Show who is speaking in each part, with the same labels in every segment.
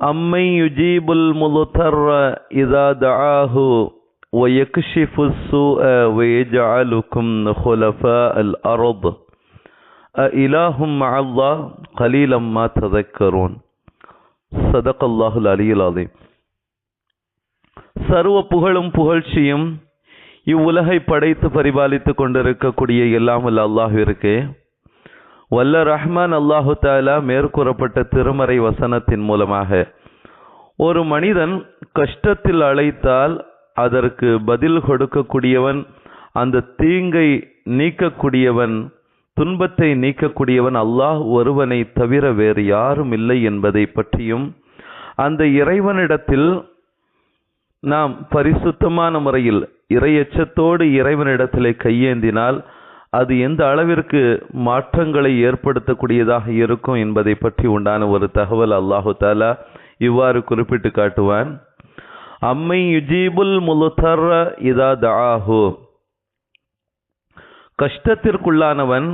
Speaker 1: أمن يجيب المضطر إذا دعاه ويكشف السوء ويجعلكم خلفاء الأرض أإله مع الله قليلا ما تذكرون صدق الله العلي العظيم சர்வ புகழும் புகழ்ச்சியும் இவ்வுலகை படைத்து பரிபாலித்துக் கொண்டிருக்கக்கூடிய எல்லாம் வல்ல அல்லாஹ்விற்கு வல்ல ரஹ்மான் அல்லாஹு தாலா மேற்கூறப்பட்ட திருமறை வசனத்தின் மூலமாக ஒரு மனிதன் கஷ்டத்தில் அழைத்தால் அதற்கு பதில் கொடுக்கக்கூடியவன் அந்த தீங்கை நீக்கக்கூடியவன் துன்பத்தை நீக்கக்கூடியவன் அல்லாஹ் ஒருவனை தவிர வேறு யாரும் இல்லை என்பதை பற்றியும் அந்த இறைவனிடத்தில் நாம் பரிசுத்தமான முறையில் இறையச்சத்தோடு இறைவனிடத்திலே கையேந்தினால் அது எந்த அளவிற்கு மாற்றங்களை ஏற்படுத்தக்கூடியதாக இருக்கும் என்பதை பற்றி உண்டான ஒரு தகவல் அல்லாஹு தாலா இவ்வாறு குறிப்பிட்டு காட்டுவான். அம்மை யுஜீபுல் முலுத்தர் இதா தாஹு கஷ்டத்திற்குள்ளானவன்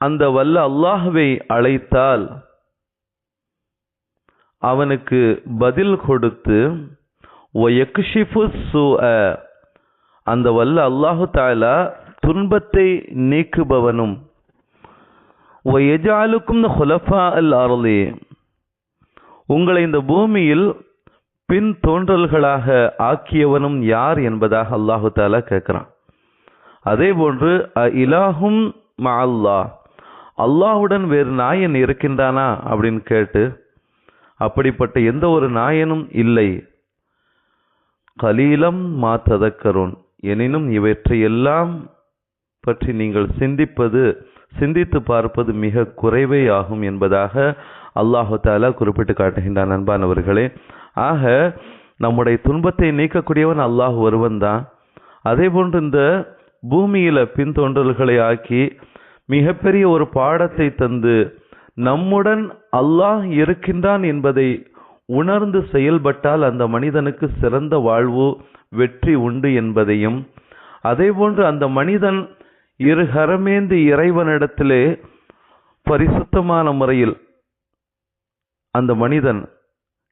Speaker 1: அந்த வல்ல அல்லாஹுவை அழைத்தால் அவனுக்கு பதில் கொடுத்து அந்த வல்ல அல்லாஹு தாலா துன்பத்தை நீக்குபவனும் ஒயஜாலுக்கும் ஹுலஃபா அல் அருளே உங்களை இந்த பூமியில் பின் தோன்றல்களாக ஆக்கியவனும் யார் என்பதாக அல்லாஹு தாலா கேட்குறான். அதே போன்று அ இலாஹும் அல்லா அல்லாஹுடன் வேறு நாயன் இருக்கின்றானா அப்படின்னு கேட்டு அப்படிப்பட்ட எந்த ஒரு நாயனும் இல்லை. கலீலம் மா ததக்கருன். எனினும் இவற்றையெல்லாம் பற்றி நீங்கள் சிந்திப்பது சிந்தித்து பார்ப்பது மிக குறைவே ஆகும் என்பதாக அல்லாஹு தாலா குறிப்பிட்டு காட்டுகின்றான் அன்பானவர்களே. ஆக நம்முடைய துன்பத்தை நீக்கக்கூடியவன் அல்லாஹ் ஒருவன் தான். அதே போன்று இந்த பூமியில் பின்தொன்றல்களை ஆக்கி மிகப்பெரிய ஒரு பாடத்தை தந்து நம்முடன் அல்லாஹ் இருக்கின்றான் என்பதை உணர்ந்து செயல்பட்டால் அந்த மனிதனுக்கு சிறந்த வாழ்வு வெற்றி உண்டு என்பதையும் அதே போன்று அந்த மனிதன் இரு கரமேந்து இறைவனிடத்திலே பரிசுத்தமான முறையில் அந்த மனிதன்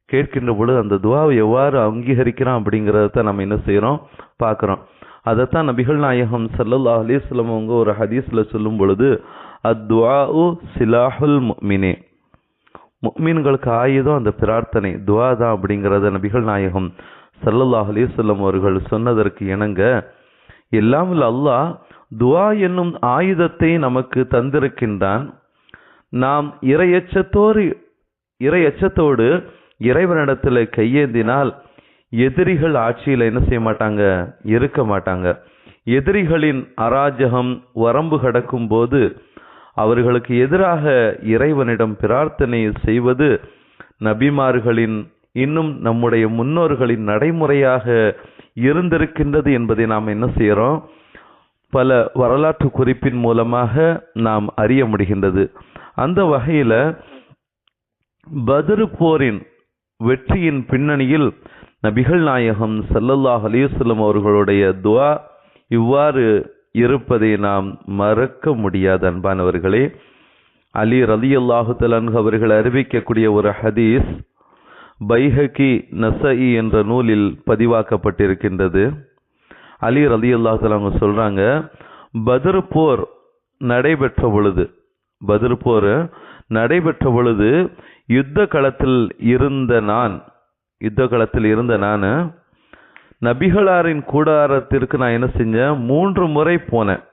Speaker 1: கேட்கின்ற பொழுது அந்த துவாவை எவ்வாறு அங்கீகரிக்கிறான் அப்படிங்கிறத நம்ம என்ன செய்கிறோம் பார்க்குறோம். அதைத்தான் நபிகள் நாயகம் சல்லல்லா அலிஸ்லம் அவங்க ஒரு ஹதீஸில் சொல்லும் பொழுது அத்வா சிலாஹுல் மினே முக்மீன்களுக்கு ஆயுதம் அந்த பிரார்த்தனை துவா தான் அப்படிங்கிறத நபிகள் நாயகம் சல்லல்லாஹ் அலிஸ்லம் அவர்கள் சொன்னதற்கு இணங்க எல்லாம் அல்லாஹ் துவா என்னும் ஆயுதத்தை நமக்கு தந்திருக்கின்றான். நாம் இறையச்சத்தோடு இறையச்சத்தோடு இறைவனிடத்தில் கையேந்தினால் எதிரிகள் ஆட்சியில் என்ன செய்ய மாட்டாங்க? இருக்க மாட்டாங்க. எதிரிகளின் அராஜகம் வரம்பு கடக்கும் போது அவர்களுக்கு எதிராக இறைவனிடம் பிரார்த்தனை செய்வது நபிமார்களின் இன்னும் நம்முடைய முன்னோர்களின் நடைமுறையாக இருந்திருக்கின்றது என்பதை நாம் என்ன செய்கிறோம்? பல வரலாற்று குறிப்பின் மூலமாக நாம் அறிய முடிகின்றது. அந்த வகையில் பத்ரு போரின் வெற்றியின் பின்னணியில் நபிகள் நாயகம் சல்லல்லாஹ் அலிவசல்லம் அவர்களுடைய துவா இவ்வாறு இருப்பதை நாம் மறக்க முடியாது அன்பானவர்களே. அலி ரலி அல்லாஹு தலான்கு அவர்கள் அறிவிக்கக்கூடிய ஒரு ஹதீஸ் பைஹகி நசஇ என்ற நூலில் பதிவாக்கப்பட்டிருக்கின்றது. அலி ரலி அல்லாஹல் அவங்க சொல்கிறாங்க பதர் போர் நடைபெற்ற பொழுது பதர் போர் நடைபெற்ற பொழுது யுத்த களத்தில் இருந்த நான் யுத்த களத்தில் இருந்த நான் நபிகளாரின் கூடாரத்திற்கு நான் என்ன செஞ்சேன்? மூன்று முறை போனேன்.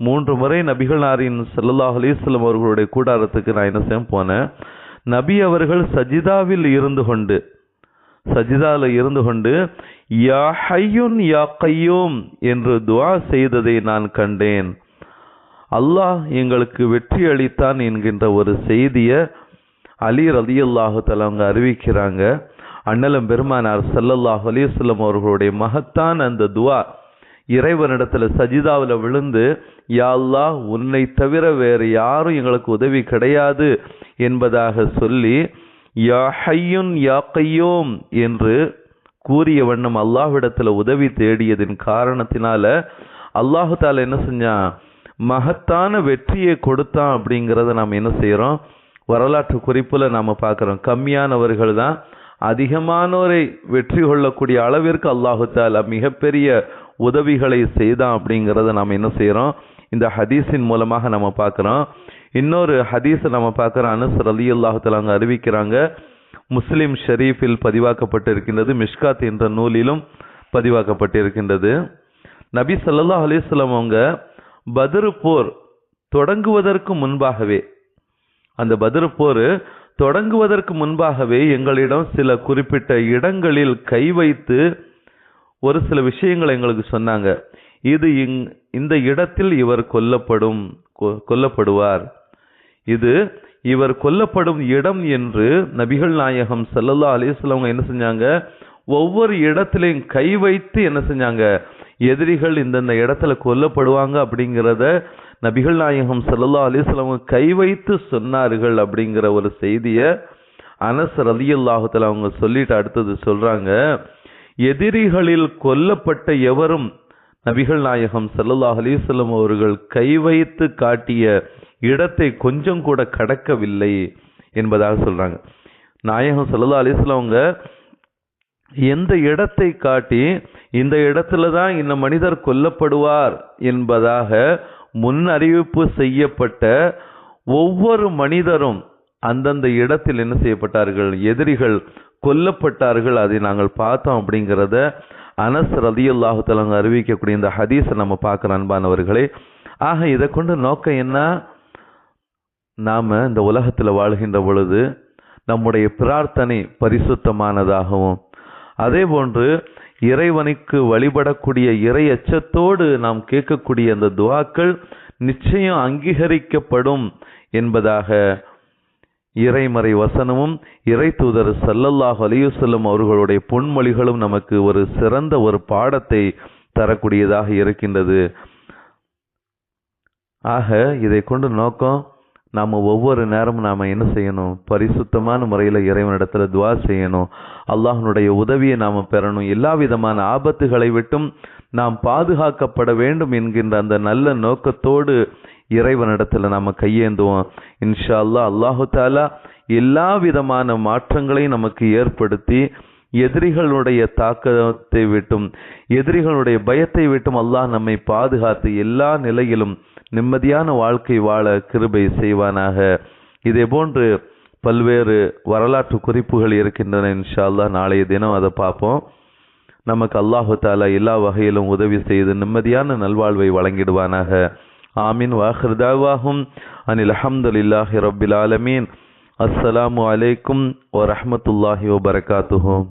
Speaker 1: மூன்று முறை நபிகளாரின் சல்லாஹ் அலிஸ்லம் அவர்களுடைய கூடாரத்துக்கு நான் என்ன செய்ய போனேன். நபி அவர்கள் சஜிதாவில் இருந்து கொண்டு சஜிதாவில் இருந்து கொண்டு யா ஹையுன் யா கையோம் என்று துவா செய்ததை நான் கண்டேன். அல்லாஹ் எங்களுக்கு வெற்றி அளித்தான் என்கின்ற ஒரு செய்தியை அலி ரலியல்லாஹு தலா அவங்க அறிவிக்கிறாங்க. அண்ணலம் பெருமானார் சல்லல்லாஹ் அலைஹி அவர்களுடைய மகத்தான் அந்த துவா இறைவனிடத்தில் சஜிதாவில் விழுந்து யா அல்லாஹ் உன்னை தவிர வேறு யாரும் எங்களுக்கு உதவி கிடையாது என்பதாக சொல்லி யா ஹையுன் யா கையோம் என்று கூறிய வண்ணம் அல்லாஹ்விடத்தில் உதவி தேடியதின் காரணத்தினால அல்லாஹு தாலா என்ன செஞ்சான்? மகத்தான வெற்றியை கொடுத்தான் அப்படிங்கிறத நாம் என்ன செய்கிறோம் வரலாற்று குறிப்பில் நாம் பார்க்குறோம். கம்மியானவர்கள் தான் அதிகமானோரை வெற்றி கொள்ளக்கூடிய அளவிற்கு அல்லாஹு தாலா மிகப்பெரிய உதவிகளை செய்தான் அப்படிங்கிறத நாம் என்ன செய்கிறோம் இந்த ஹதீஸின் மூலமாக நம்ம பார்க்குறோம். இன்னொரு ஹதீஸை நம்ம பார்க்குறோம் அனஸ் ரலி அல்லாஹலாங்க அறிவிக்கிறாங்க. முஸ்லீம் ஷரீஃபில் பதிவாக்கப்பட்டிருக்கின்றது மிஷ்காத் என்ற நூலிலும் பதிவாக்கப்பட்டிருக்கின்றது. நபி சல்லா அலைஹி அவங்க பத்ரு போர் தொடங்குவதற்கு முன்பாகவே அந்த பத்ரு போர் தொடங்குவதற்கு முன்பாகவே எங்களிடம் சில குறிப்பிட்ட இடங்களில் கை வைத்து ஒரு சில விஷயங்களை எங்களுக்கு சொன்னாங்க. இது இங்- இந்த இடத்தில் இவர் கொல்லப்படும் கொ- கொல்லப்படுவார். இது இவர் கொல்லப்படும் இடம் என்று நபிகள் நாயகம் செல்லல்லா அலிஸ்லாம் அவங்க என்ன செஞ்சாங்க? ஒவ்வொரு இடத்துலையும் கை வைத்து என்ன செஞ்சாங்க? எதிரிகள் இந்தந்த இடத்துல கொல்லப்படுவாங்க அப்படிங்கிறத நபிகள் நாயகம் ஸல்லல்லாஹு அலிஸ்லாம் கை வைத்து சொன்னார்கள் அப்படிங்கிற ஒரு செய்தியை அனஸ் ரலியல்லாஹு தஆலா அவங்க சொல்லிட்டு அடுத்தது சொல்கிறாங்க எதிரிகளில் கொல்லப்பட்ட எவரும் நபிகள் நாயகம் ஸல்லல்லாஹு அலிஸ்லம் அவர்கள் கை வைத்து காட்டிய இடத்தை கொஞ்சம் கூட கடக்கவில்லை என்பதாக சொல்கிறாங்க நாயகம் ஸல்லல்லாஹு அலைஹி அவங்க எந்த இடத்தை காட்டி இந்த இடத்துல தான் இந்த மனிதர் கொல்லப்படுவார் என்பதாக முன் அறிவிப்பு செய்யப்பட்ட ஒவ்வொரு மனிதரும் அந்தந்த இடத்தில் என்ன செய்யப்பட்டார்கள்? எதிரிகள் கொல்லப்பட்டார்கள். அதை நாங்கள் பார்த்தோம் அப்படிங்கிறத அனஸ் ரதியுல்லாஹு தலங்க அறிவிக்கக்கூடிய இந்த ஹதீஸை நம்ம பார்க்குற அன்பானவர்களே. ஆக இதை கொண்டு நோக்கம் என்ன? நாம் இந்த உலகத்தில் வாழ்கின்ற பொழுது நம்முடைய பிரார்த்தனை பரிசுத்தமானதாகவும் அதே போன்று இறைவனுக்கு வழிபடக்கூடிய இறை அச்சத்தோடு நாம் கேட்கக்கூடிய அந்த துவாக்கள் நிச்சயம் அங்கீகரிக்கப்படும் என்பதாக இறைமறை வசனமும் இறை தூதர் சல்லல்லாஹ் அலியுசல்லம் அவர்களுடைய பொன்மொழிகளும் நமக்கு ஒரு சிறந்த ஒரு பாடத்தை தரக்கூடியதாக இருக்கின்றது. ஆக இதை கொண்டு நோக்கம் நாம் ஒவ்வொரு நேரமும் நாம் என்ன செய்யணும்? பரிசுத்தமான முறையில் இறைவனிடத்தில் துவா செய்யணும். அல்லாஹ்னுடைய உதவியை நாம் பெறணும். எல்லா விதமான ஆபத்துகளை விட்டும் நாம் பாதுகாக்கப்பட வேண்டும் என்கின்ற அந்த நல்ல நோக்கத்தோடு இறைவனிடத்தில் நாம் கையேந்துவோம். இன்ஷா அல்லா அல்லாஹு தாலா எல்லா விதமான மாற்றங்களையும் நமக்கு ஏற்படுத்தி எதிரிகளுடைய தாக்கத்தை விட்டும் எதிரிகளுடைய பயத்தை விட்டும் அல்லாஹ் நம்மை பாதுகாத்து எல்லா நிலையிலும் நிம்மதியான வாழ்க்கை வாழ கிருபை செய்வானாக. இதே போன்று பல்வேறு வரலாற்று குறிப்புகள் இருக்கின்றன இன்ஷால்லா நாளைய தினம் அதை பார்ப்போம். நமக்கு அல்லாஹு தாலா எல்லா வகையிலும் உதவி செய்து நிம்மதியான நல்வாழ்வை வழங்கிடுவானாக. ஆமீன். வாஹிர்தாவாகும் அனில் அஹமதுல்லாஹி ரபில் ஆலமீன். அஸ்ஸலாமு அலைக்கும் வரமத்துல்லாஹி வபரகாத்துஹு